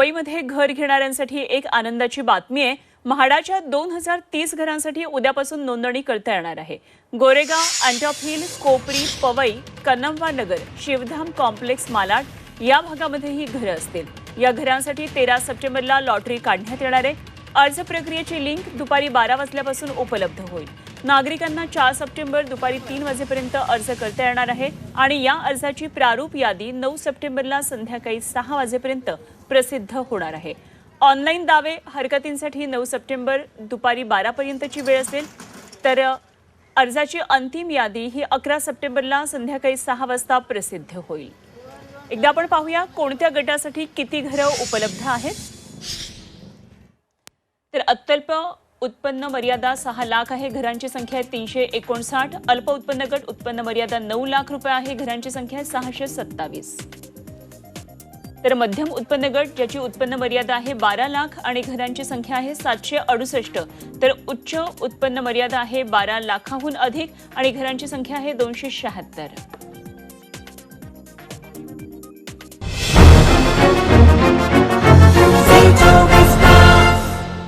मुंबईमध्ये घर घेणाऱ्यांसाठी एक आनंदाची बातमी आहे. म्हाडाच्या दोन हजार तीस घरांसाठी उद्यापासून नोंदणी करता येणार आहे. गोरेगाव अंटॉप हिल कोपरी पवई कन्नमवा नगर शिवधाम कॉम्प्लेक्स मालाड या भागामध्ये ही घरं असतील. या घरांसाठी तेरा सप्टेंबरला लॉटरी काढण्यात येणार आहे. अर्ज प्रक्रियेची लिंक दुपारी बारा वाजल्यापासून उपलब्ध होईल. नागरिकांना चार सप्टेंबर दुपारी तीन वाजेपर्यंत अर्ज करता येणार आहे आणि या अर्जाची प्रारूप यादी नऊ सप्टेंबरला संध्याकाळी सहा वाजेपर्यंत प्रसिद्ध होणार आहे. ऑनलाईन दावे हरकतींसाठी नऊ सप्टेंबर दुपारी बारापर्यंतची वेळ असेल तर अर्जाची अंतिम यादी ही अकरा सप्टेंबरला संध्याकाळी सहा वाजता प्रसिद्ध होईल. एकदा आपण पाहूया कोणत्या गटासाठी किती घरं उपलब्ध आहेत. तर अत्यल्प उत्पन्न मर्यादा सहा लाख आहे. घरांची संख्या आहे तीनशे एकोणसाठ. अल्प उत्पन्न गट उत्पन्न मर्यादा नऊ लाख रुपये आहे. घरांची संख्या आहे सहाशे सत्तावीस. तर मध्यम उत्पन्न गट ज्याची उत्पन्न मर्यादा आहे बारा लाख आणि घरांची संख्या आहे सातशे अडुसष्ट. तर उच्च उत्पन्न मर्यादा आहे बारा लाखाहून अधिक आणि घरांची संख्या आहे दोनशे शहात्तर.